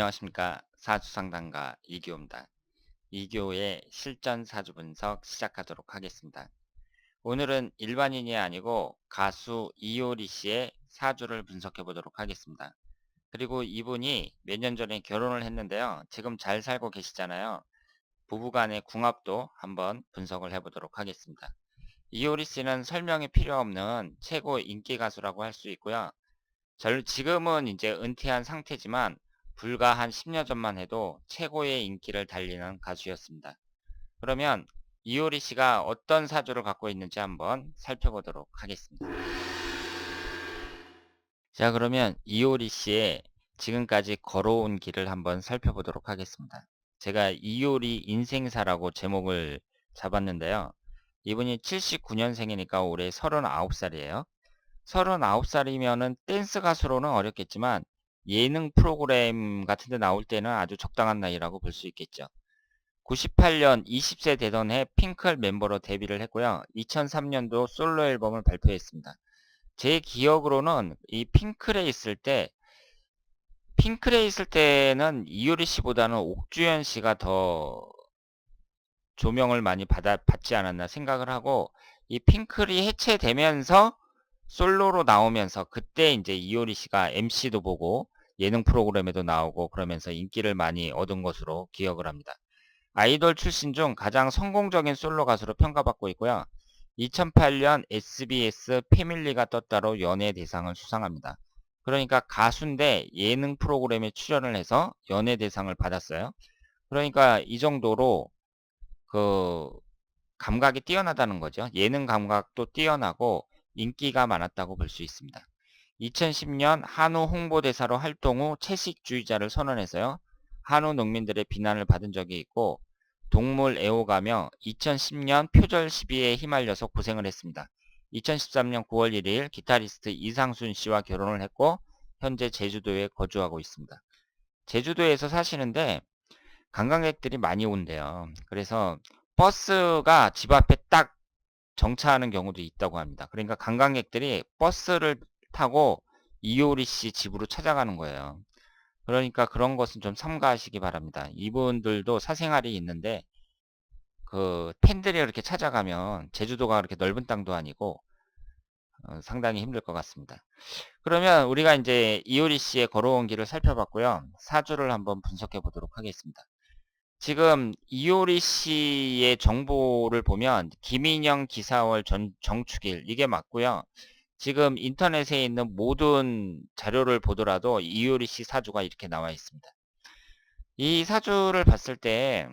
안녕하십니까 사주상담가 이교입니다. 이교의 실전 사주 분석 시작하도록 하겠습니다. 오늘은 일반인이 아니고 가수 이효리 씨의 사주를 분석해 보도록 하겠습니다. 그리고 이분이 몇 년 전에 결혼을 했는데요. 지금 잘 살고 계시잖아요. 부부간의 궁합도 한번 분석을 해 보도록 하겠습니다. 이효리 씨는 설명이 필요 없는 최고 인기 가수라고 할 수 있고요. 지금은 이제 은퇴한 상태지만 불과 한 10년 전만 해도 최고의 인기를 달리는 가수였습니다. 그러면 이효리 씨가 어떤 사주를 갖고 있는지 한번 살펴보도록 하겠습니다. 자 그러면 이효리 씨의 지금까지 걸어온 길을 한번 살펴보도록 하겠습니다. 제가 이효리 인생사라고 제목을 잡았는데요. 이분이 79년생이니까 올해 39살이에요. 39살이면은 댄스 가수로는 어렵겠지만 예능 프로그램 같은 데 나올 때는 아주 적당한 나이라고 볼 수 있겠죠. 98년 20세 되던 해 핑클 멤버로 데뷔를 했고요. 2003년도 솔로 앨범을 발표했습니다. 제 기억으로는 이 핑클에 있을 때 핑클에 있을 때는 이효리 씨보다는 옥주현 씨가 더 조명을 많이 받아, 받지 않았나 생각을 하고 이 핑클이 해체되면서 솔로로 나오면서 그때 이제 이효리 씨가 MC도 보고 예능 프로그램에도 나오고 그러면서 인기를 많이 얻은 것으로 기억을 합니다. 아이돌 출신 중 가장 성공적인 솔로 가수로 평가받고 있고요. 2008년 SBS 패밀리가 떴다로 연예 대상을 수상합니다. 그러니까 가수인데 예능 프로그램에 출연을 해서 연예 대상을 받았어요. 그러니까 이 정도로 그 감각이 뛰어나다는 거죠. 예능 감각도 뛰어나고 인기가 많았다고 볼 수 있습니다. 2010년 한우 홍보대사로 활동 후 채식주의자를 선언해서요. 한우 농민들의 비난을 받은 적이 있고 동물 애호가며 2010년 표절 시비에 휘말려서 고생을 했습니다. 2013년 9월 1일 기타리스트 이상순 씨와 결혼을 했고 현재 제주도에 거주하고 있습니다. 제주도에서 사시는데 관광객들이 많이 온대요. 그래서 버스가 집 앞에 딱 정차하는 경우도 있다고 합니다. 그러니까 관광객들이 버스를 타고 이효리 씨 집으로 찾아가는 거예요. 그러니까 그런 것은 좀 삼가하시기 바랍니다. 이분들도 사생활이 있는데 그 팬들이 이렇게 찾아가면 제주도가 그렇게 넓은 땅도 아니고 어, 상당히 힘들 것 같습니다. 그러면 우리가 이제 이효리 씨의 걸어온 길을 살펴봤고요. 사주를 한번 분석해 보도록 하겠습니다. 지금 이효리 씨의 정보를 보면 김인영 기사월 전 정축일 이게 맞고요. 지금 인터넷에 있는 모든 자료를 보더라도 이효리 씨 사주가 이렇게 나와 있습니다. 이 사주를 봤을 때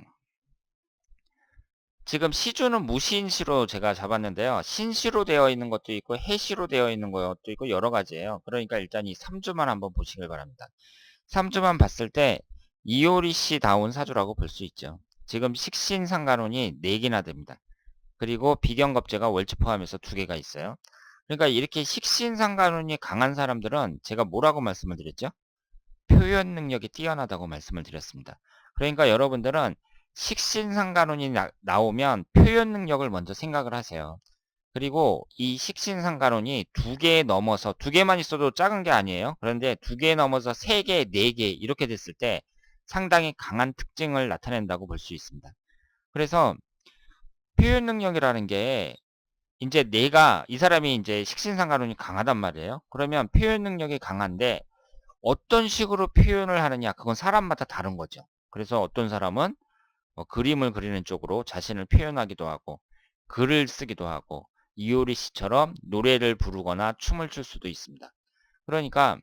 지금 시주는 무신시로 제가 잡았는데요. 신시로 되어 있는 것도 있고 해시로 되어 있는 것도 있고 여러 가지예요. 그러니까 일단 이 3주만 한번 보시길 바랍니다. 3주만 봤을 때 이효리 씨 다운 사주라고 볼 수 있죠. 지금 식신상간운이 4개나 됩니다. 그리고 비경겁제가 월치 포함해서 2개가 있어요. 그러니까 이렇게 식신상간운이 강한 사람들은 제가 뭐라고 말씀을 드렸죠? 표현 능력이 뛰어나다고 말씀을 드렸습니다. 그러니까 여러분들은 식신상간운이 나, 오면 표현 능력을 먼저 생각을 하세요. 그리고 이 식신상간운이 두 개 넘어서 두 개만 있어도 작은 게 아니에요. 그런데 두 개 넘어서 세 개, 네 개 이렇게 됐을 때 상당히 강한 특징을 나타낸다고 볼 수 있습니다. 그래서 표현 능력이라는 게 이제 내가 이 사람이 이제 식신상가론이 강하단 말이에요. 그러면 표현 능력이 강한데 어떤 식으로 표현을 하느냐 그건 사람마다 다른 거죠. 그래서 어떤 사람은 뭐 그림을 그리는 쪽으로 자신을 표현하기도 하고 글을 쓰기도 하고 이효리 씨처럼 노래를 부르거나 춤을 출 수도 있습니다. 그러니까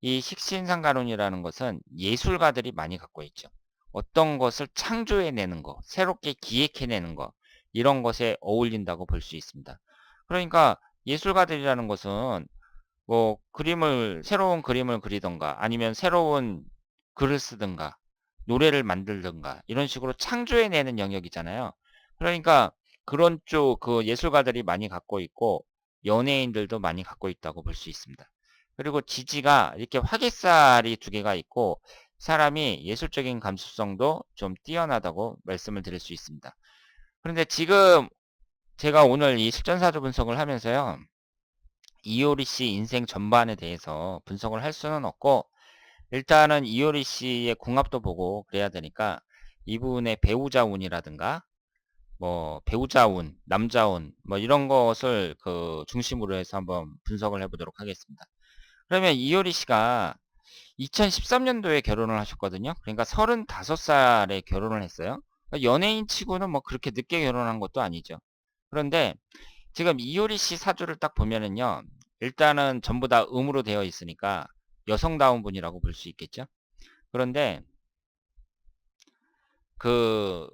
이 식신상가론이라는 것은 예술가들이 많이 갖고 있죠. 어떤 것을 창조해내는 거, 새롭게 기획해내는 거, 이런 것에 어울린다고 볼 수 있습니다. 그러니까 예술가들이라는 것은 뭐 그림을, 새로운 그림을 그리던가 아니면 새로운 글을 쓰든가 노래를 만들든가 이런 식으로 창조해내는 영역이잖아요. 그러니까 그런 쪽 그 예술가들이 많이 갖고 있고 연예인들도 많이 갖고 있다고 볼 수 있습니다. 그리고 지지가 이렇게 화개살이 두 개가 있고 사람이 예술적인 감수성도 좀 뛰어나다고 말씀을 드릴 수 있습니다. 그런데 지금 제가 오늘 이 실전사주 분석을 하면서요. 이효리 씨 인생 전반에 대해서 분석을 할 수는 없고 일단은 이효리 씨의 궁합도 보고 그래야 되니까 이분의 배우자 운이라든가 뭐 배우자 운, 남자 운, 뭐 이런 것을 그 중심으로 해서 한번 분석을 해보도록 하겠습니다. 그러면 이효리 씨가 2013년도에 결혼을 하셨거든요. 그러니까 35살에 결혼을 했어요. 그러니까 연예인 치고는 뭐 그렇게 늦게 결혼한 것도 아니죠. 그런데 지금 이효리 씨 사주를 딱 보면은요. 일단은 전부 다 음으로 되어 있으니까 여성다운 분이라고 볼 수 있겠죠. 그런데 그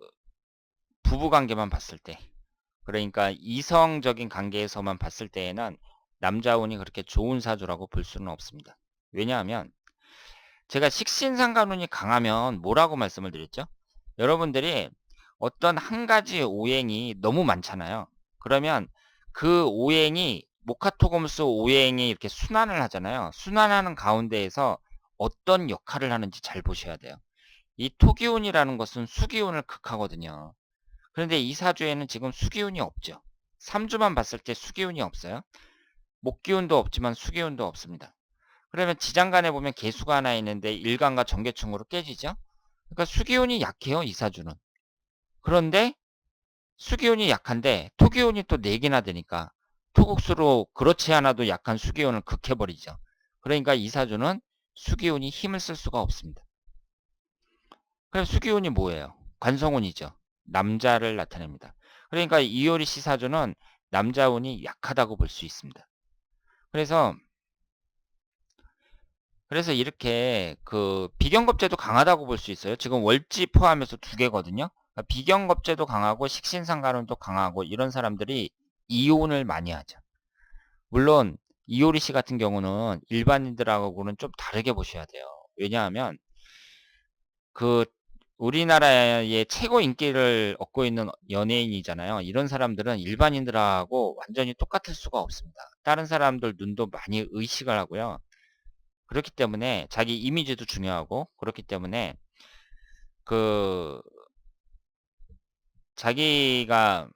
부부 관계만 봤을 때 그러니까 이성적인 관계에서만 봤을 때에는 남자 운이 그렇게 좋은 사주라고 볼 수는 없습니다. 왜냐하면 제가 식신상관운이 강하면 뭐라고 말씀을 드렸죠? 여러분들이 어떤 한 가지 오행이 너무 많잖아요. 그러면 그 오행이 모카토금수 오행이 이렇게 순환을 하잖아요. 순환하는 가운데에서 어떤 역할을 하는지 잘 보셔야 돼요. 이 토기운이라는 것은 수기운을 극하거든요. 그런데 이 사주에는 지금 수기운이 없죠. 3주만 봤을 때 수기운이 없어요. 목기운도 없지만 수기운도 없습니다. 그러면 지장간에 보면 개수가 하나 있는데 일간과 정계충으로 깨지죠. 그러니까 수기운이 약해요. 이 사주는. 그런데 수기운이 약한데 토기운이 또 4개나 되니까 토국수로 그렇지 않아도 약한 수기운을 극해버리죠. 그러니까 이 사주는 수기운이 힘을 쓸 수가 없습니다. 그럼 수기운이 뭐예요? 관성운이죠. 남자를 나타냅니다. 그러니까 이효리 씨 사주는 남자운이 약하다고 볼 수 있습니다. 그래서 그래서 이렇게 그 비경겁제도 강하다고 볼 수 있어요. 지금 월지 포함해서 두 개거든요. 그러니까 비경겁제도 강하고 식신상관운도 강하고 이런 사람들이 이혼을 많이 하죠. 물론 이효리 씨 같은 경우는 일반인들하고는 좀 다르게 보셔야 돼요. 왜냐하면 그 우리나라의 최고 인기를 얻고 있는 연예인이잖아요. 이런 사람들은 일반인들하고 완전히 똑같을 수가 없습니다. 다른 사람들 눈도 많이 의식을 하고요. 그렇기 때문에 자기 이미지도 중요하고 그렇기 때문에 그 자기가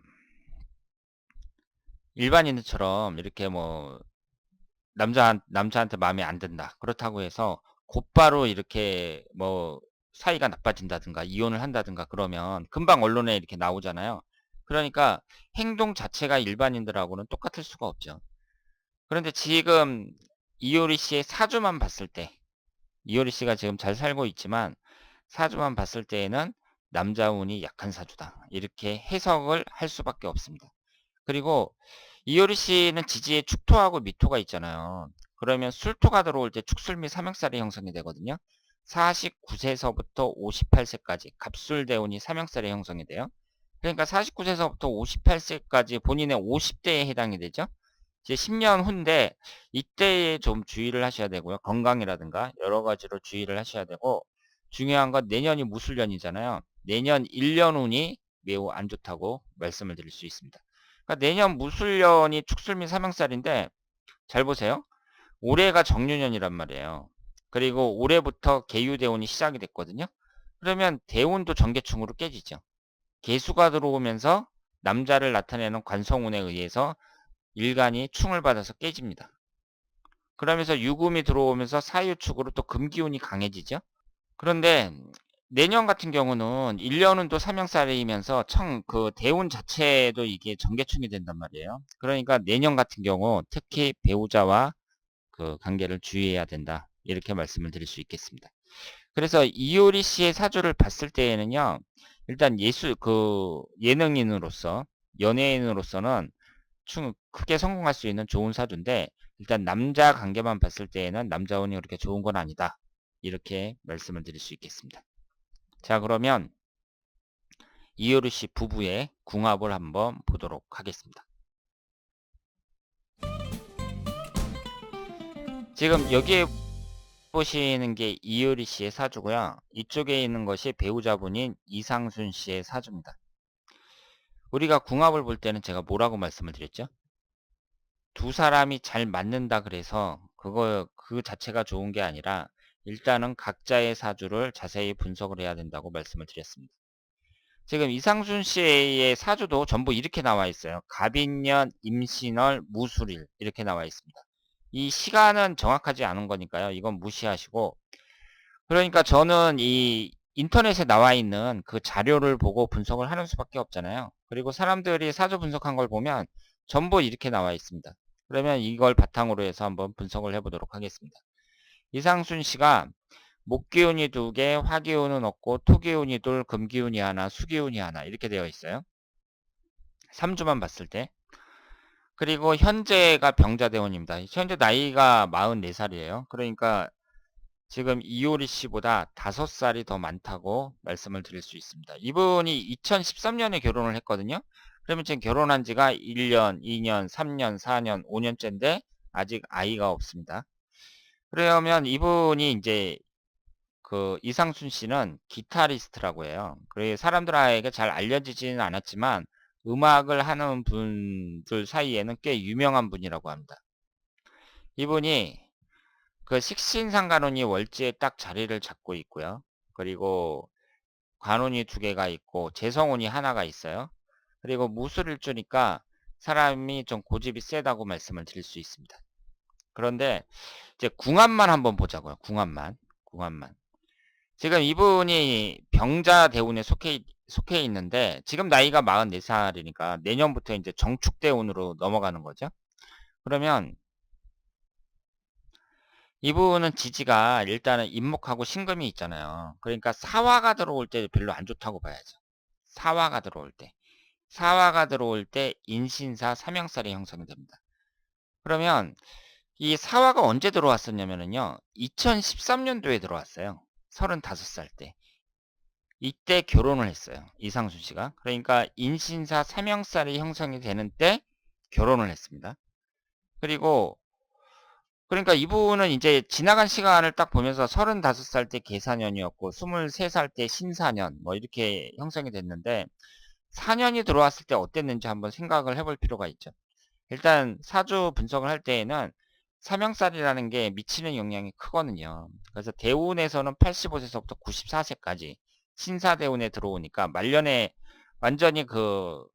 일반인들처럼 이렇게 뭐 남자 남자한테 마음에 안 든다 그렇다고 해서 곧바로 이렇게 뭐 사이가 나빠진다든가 이혼을 한다든가 그러면 금방 언론에 이렇게 나오잖아요. 그러니까 행동 자체가 일반인들하고는 똑같을 수가 없죠. 그런데 지금 이효리 씨의 사주만 봤을 때 이효리 씨가 지금 잘 살고 있지만 사주만 봤을 때에는 남자 운이 약한 사주다. 이렇게 해석을 할 수밖에 없습니다. 그리고 이효리 씨는 지지에 축토하고 미토가 있잖아요. 그러면 술토가 들어올 때 축술 미 삼형살이 형성이 되거든요. 49세서부터 58세까지 갑술대운이 삼형살이 형성이 돼요. 그러니까 49세서부터 58세까지 본인의 50대에 해당이 되죠. 이제 10년 후인데 이때에 좀 주의를 하셔야 되고요. 건강이라든가 여러 가지로 주의를 하셔야 되고 중요한 건 내년이 무술년이잖아요. 내년 1년 운이 매우 안 좋다고 말씀을 드릴 수 있습니다. 그러니까 내년 무술년이 축술미 삼형살인데 잘 보세요. 올해가 정유년이란 말이에요. 그리고 올해부터 개유대운이 시작이 됐거든요. 그러면 대운도 전개충으로 깨지죠. 개수가 들어오면서 남자를 나타내는 관성운에 의해서 일간이 충을 받아서 깨집니다. 그러면서 유금이 들어오면서 사유축으로 또 금기운이 강해지죠. 그런데 내년 같은 경우는 1년은 또 삼형살이면서 청 그 대운 자체도 이게 전개충이 된단 말이에요. 그러니까 내년 같은 경우 특히 배우자와 그 관계를 주의해야 된다. 이렇게 말씀을 드릴 수 있겠습니다. 그래서 이효리 씨의 사주를 봤을 때에는요. 일단 예술 그 예능인으로서 연예인으로서는 충 크게 성공할 수 있는 좋은 사주인데 일단 남자 관계만 봤을 때에는 남자 운이 그렇게 좋은 건 아니다. 이렇게 말씀을 드릴 수 있겠습니다. 자 그러면 이효리 씨 부부의 궁합을 한번 보도록 하겠습니다. 지금 여기에 보시는 게 이효리 씨의 사주고요. 이쪽에 있는 것이 배우자분인 이상순 씨의 사주입니다. 우리가 궁합을 볼 때는 제가 뭐라고 말씀을 드렸죠? 두 사람이 잘 맞는다 그래서 그거 그 자체가 좋은 게 아니라 일단은 각자의 사주를 자세히 분석을 해야 된다고 말씀을 드렸습니다. 지금 이상순 씨의 사주도 전부 이렇게 나와 있어요. 갑인년, 임신월, 무술일 이렇게 나와 있습니다. 이 시간은 정확하지 않은 거니까요. 이건 무시하시고 그러니까 저는 이 인터넷에 나와 있는 그 자료를 보고 분석을 하는 수밖에 없잖아요. 그리고 사람들이 사주 분석한 걸 보면 전부 이렇게 나와 있습니다. 그러면 이걸 바탕으로 해서 한번 분석을 해보도록 하겠습니다. 이상순 씨가 목기운이 두 개, 화기운은 없고 토기운이 둘, 금기운이 하나, 수기운이 하나 이렇게 되어 있어요. 3주만 봤을 때. 그리고 현재가 병자대원입니다. 현재 나이가 44살이에요. 그러니까 지금 이효리 씨보다 5살이 더 많다고 말씀을 드릴 수 있습니다. 이분이 2013년에 결혼을 했거든요. 그러면 지금 결혼한 지가 1년, 2년, 3년, 4년, 5년째인데 아직 아이가 없습니다. 그러면 이분이 이제 그 이상순 씨는 기타리스트라고 해요. 그래 사람들에게 잘 알려지지는 않았지만 음악을 하는 분들 사이에는 꽤 유명한 분이라고 합니다. 이분이 그 식신상관운이 월지에 딱 자리를 잡고 있고요. 그리고 관운이 두 개가 있고 재성운이 하나가 있어요. 그리고 무술일주니까 사람이 좀 고집이 세다고 말씀을 드릴 수 있습니다. 그런데 이제 궁합만 한번 보자고요. 궁합만. 궁합만. 지금 이분이 병자 대운에 속해 속해 있는데 지금 나이가 44살이니까 내년부터 이제 정축 대운으로 넘어가는 거죠. 그러면 이분은 지지가 일단은 임목하고 신금이 있잖아요. 그러니까 사화가 들어올 때 별로 안 좋다고 봐야죠. 사화가 들어올 때. 사화가 들어올 때 인신사 삼형살이 형성이 됩니다. 그러면 이 사화가 언제 들어왔었냐면요. 2013년도에 들어왔어요. 35살 때. 이때 결혼을 했어요. 이상순 씨가. 그러니까 인신사 삼형살이 형성이 되는 때 결혼을 했습니다. 그리고 그러니까 이분은 이제 지나간 시간을 딱 보면서 35살 때 계사년이었고 23살 때 신사년 뭐 이렇게 형성이 됐는데 4년이 들어왔을 때 어땠는지 한번 생각을 해볼 필요가 있죠. 일단 사주 분석을 할 때에는 삼형살이라는 게 미치는 영향이 크거든요. 그래서 대운에서는 85세서부터 94세까지 신사대운에 들어오니까 말년에 완전히 그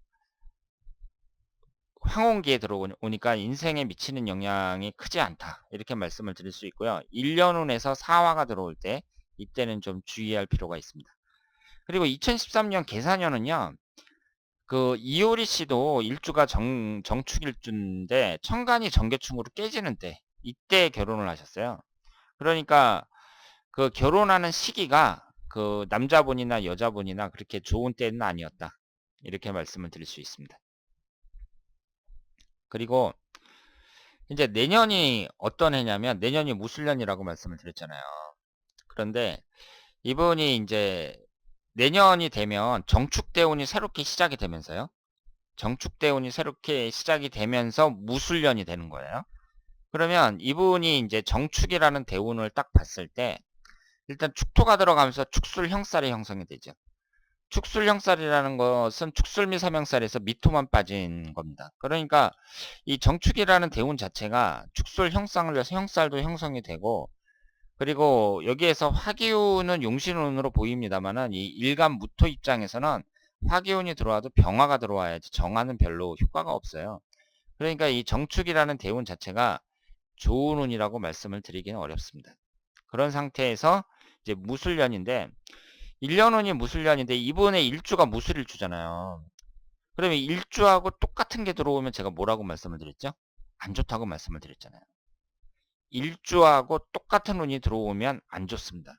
황혼기에 들어오니까 인생에 미치는 영향이 크지 않다. 이렇게 말씀을 드릴 수 있고요. 1년 운에서 사화가 들어올 때 이때는 좀 주의할 필요가 있습니다. 그리고 2013년 계사년은요. 그 이효리 씨도 일주가 정, 정축일주인데 천간이 정계충으로 깨지는 때 이때 결혼을 하셨어요. 그러니까 그 결혼하는 시기가 그 남자분이나 여자분이나 그렇게 좋은 때는 아니었다. 이렇게 말씀을 드릴 수 있습니다. 그리고 이제 내년이 어떤 해냐면 내년이 무술년이라고 말씀을 드렸잖아요. 그런데 이분이 이제 내년이 되면 정축대운이 새롭게 시작이 되면서요. 정축대운이 새롭게 시작이 되면서 무술년이 되는 거예요. 그러면 이분이 이제 정축이라는 대운을 딱 봤을 때 일단 축토가 들어가면서 축술 형살이 형성이 되죠. 축술 형살이라는 것은 축술 미 삼형살에서 미토만 빠진 겁니다. 그러니까 이 정축이라는 대운 자체가 축술 형상을 위해서 형살도 형성이 되고 그리고 여기에서 화기운은 용신운으로 보입니다만은 이 일간 무토 입장에서는 화기운이 들어와도 병화가 들어와야지 정화는 별로 효과가 없어요. 그러니까 이 정축이라는 대운 자체가 좋은 운이라고 말씀을 드리기는 어렵습니다. 그런 상태에서 이제 무술년인데 1년 운이 무술년인데 이번에 일주가 무술일주잖아요. 그러면 일주하고 똑같은 게 들어오면 제가 뭐라고 말씀을 드렸죠? 안 좋다고 말씀을 드렸잖아요. 일주하고 똑같은 운이 들어오면 안 좋습니다.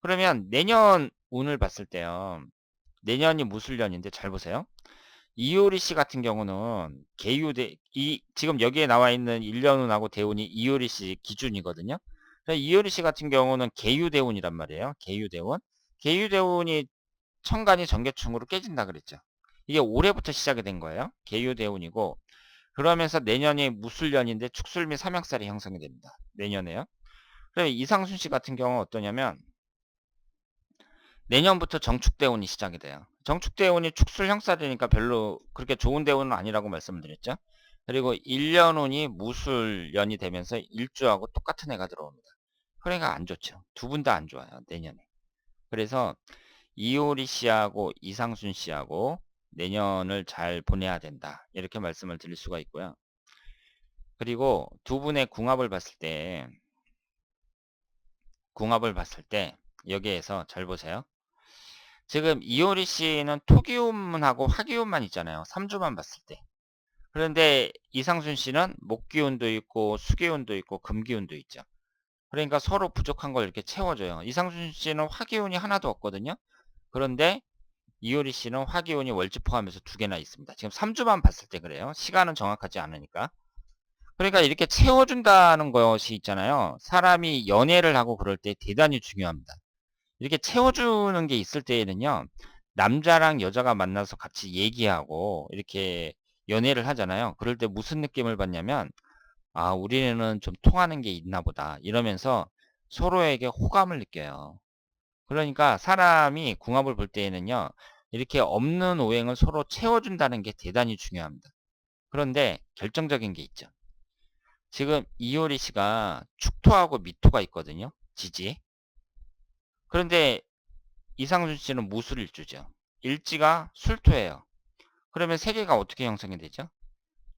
그러면 내년 운을 봤을 때요. 내년이 무술년인데 잘 보세요. 이효리 씨 같은 경우는 개유대 이 지금 여기에 나와 있는 1년운하고 대운이 이효리 씨 기준이거든요. 이효리 씨 같은 경우는 개유대운이란 말이에요. 개유대운. 개유대운이 천간이 전개충으로 깨진다 그랬죠. 이게 올해부터 시작이 된 거예요. 개유대운이고 그러면서 내년이 무술년인데 축술 및 삼형살이 형성이 됩니다. 내년에요. 그래 이상순 씨 같은 경우는 어떠냐면 내년부터 정축대운이 시작이 돼요. 정축대운이 축술 형살이니까 별로 그렇게 좋은 대운은 아니라고 말씀을 드렸죠. 그리고 1년운이 무술년이 되면서 일주하고 똑같은 애가 들어옵니다. 그러니까 안 좋죠. 두 분 다 안 좋아요. 내년에. 그래서 이효리 씨하고 이상순 씨하고 내년을 잘 보내야 된다. 이렇게 말씀을 드릴 수가 있고요. 그리고 두 분의 궁합을 봤을 때 궁합을 봤을 때 여기에서 잘 보세요. 지금 이효리 씨는 토기운하고 화기운만 있잖아요. 3주만 봤을 때. 그런데 이상순 씨는 목기운도 있고 수기운도 있고 금기운도 있죠. 그러니까 서로 부족한 걸 이렇게 채워줘요. 이상순 씨는 화기운이 하나도 없거든요. 그런데 이효리 씨는 화기운이 월지 포함해서 두 개나 있습니다. 지금 3주만 봤을 때 그래요. 시간은 정확하지 않으니까. 그러니까 이렇게 채워준다는 것이 있잖아요. 사람이 연애를 하고 그럴 때 대단히 중요합니다. 이렇게 채워주는 게 있을 때에는요. 남자랑 여자가 만나서 같이 얘기하고 이렇게 연애를 하잖아요. 그럴 때 무슨 느낌을 받냐면 아 우리는 좀 통하는 게 있나 보다 이러면서 서로에게 호감을 느껴요. 그러니까 사람이 궁합을 볼 때에는요. 이렇게 없는 오행을 서로 채워준다는 게 대단히 중요합니다. 그런데 결정적인 게 있죠. 지금 이효리 씨가 축토하고 미토가 있거든요. 지지. 그런데 이상준 씨는 무술일주죠. 일지가 술토예요. 그러면 세 개가 어떻게 형성이 되죠?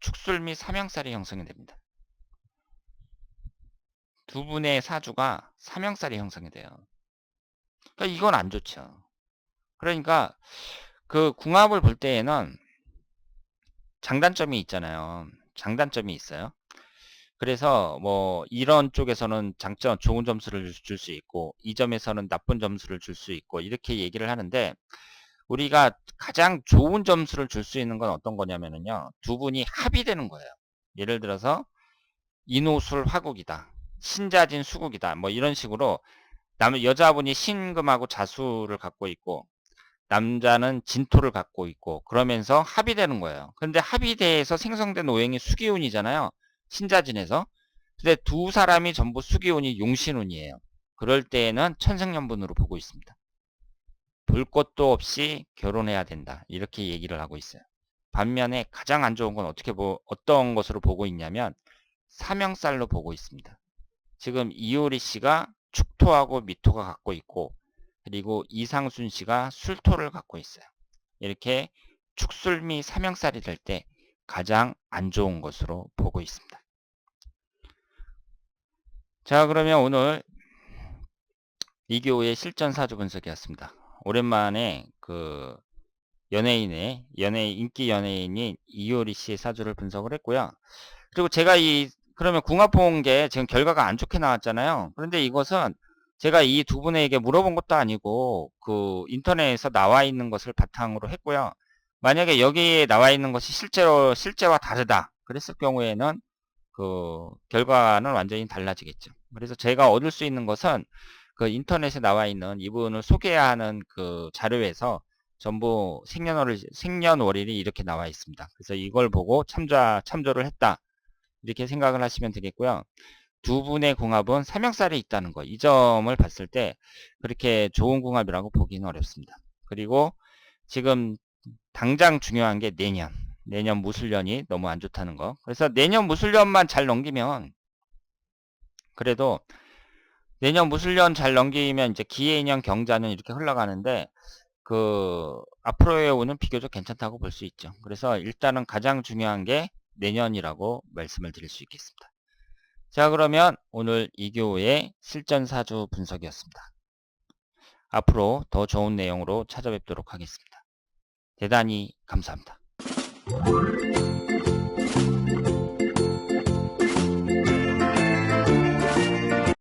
축술 및 삼형살이 형성이 됩니다. 두 분의 사주가 삼형살이 형성이 돼요. 그러니까 이건 안 좋죠. 그러니까 그 궁합을 볼 때에는 장단점이 있잖아요. 장단점이 있어요. 그래서 뭐 이런 쪽에서는 장점 좋은 점수를 줄 수 있고 이 점에서는 나쁜 점수를 줄 수 있고 이렇게 얘기를 하는데 우리가 가장 좋은 점수를 줄 수 있는 건 어떤 거냐면요. 두 분이 합의되는 거예요. 예를 들어서 인호술 화국이다. 신자진 수국이다. 뭐 이런 식으로 남 여자분이 신금하고 자수를 갖고 있고 남자는 진토를 갖고 있고 그러면서 합의되는 거예요. 근데 합의대에서 생성된 오행이 수기운이잖아요. 신자진에서. 근데 두 사람이 전부 수기운이 용신운이에요. 그럴 때에는 천생연분으로 보고 있습니다. 볼 것도 없이 결혼해야 된다. 이렇게 얘기를 하고 있어요. 반면에 가장 안 좋은 건 어떻게 보, 어떤 것으로 보고 있냐면 사명살로 보고 있습니다. 지금 이효리 씨가 축토하고 미토가 갖고 있고 그리고 이상순 씨가 술토를 갖고 있어요. 이렇게 축술미 사명살이 될 때 가장 안 좋은 것으로 보고 있습니다. 자 그러면 오늘 이교의 실전 사주 분석이었습니다. 오랜만에 그 연예인의 연예 인기 연예인인 이효리 씨의 사주를 분석을 했고요. 그리고 제가 이 그러면 궁합 본게 지금 결과가 안 좋게 나왔잖아요. 그런데 이것은 제가 이 두 분에게 물어본 것도 아니고 그 인터넷에서 나와 있는 것을 바탕으로 했고요. 만약에 여기에 나와 있는 것이 실제로 실제와 다르다 그랬을 경우에는 그 결과는 완전히 달라지겠죠. 그래서 제가 얻을 수 있는 것은 그 인터넷에 나와 있는 이분을 소개해야 하는 그 자료에서 전부 생년월일 생년월일이 이렇게 나와 있습니다. 그래서 이걸 보고 참조 참조를 했다 이렇게 생각을 하시면 되겠고요. 두 분의 궁합은 삼형살이 있다는 거. 이 점을 봤을 때 그렇게 좋은 궁합이라고 보기는 어렵습니다. 그리고 지금 당장 중요한 게 내년. 내년 무술년이 너무 안 좋다는 거. 그래서 내년 무술년만 잘 넘기면 그래도 내년 무술년 잘 넘기면 이제 기해인년 경자는 이렇게 흘러가는데 그 앞으로의 오는 비교적 괜찮다고 볼 수 있죠. 그래서 일단은 가장 중요한 게 내년이라고 말씀을 드릴 수 있겠습니다. 자 그러면 오늘 이교의 실전사주 분석이었습니다. 앞으로 더 좋은 내용으로 찾아뵙도록 하겠습니다. 대단히 감사합니다.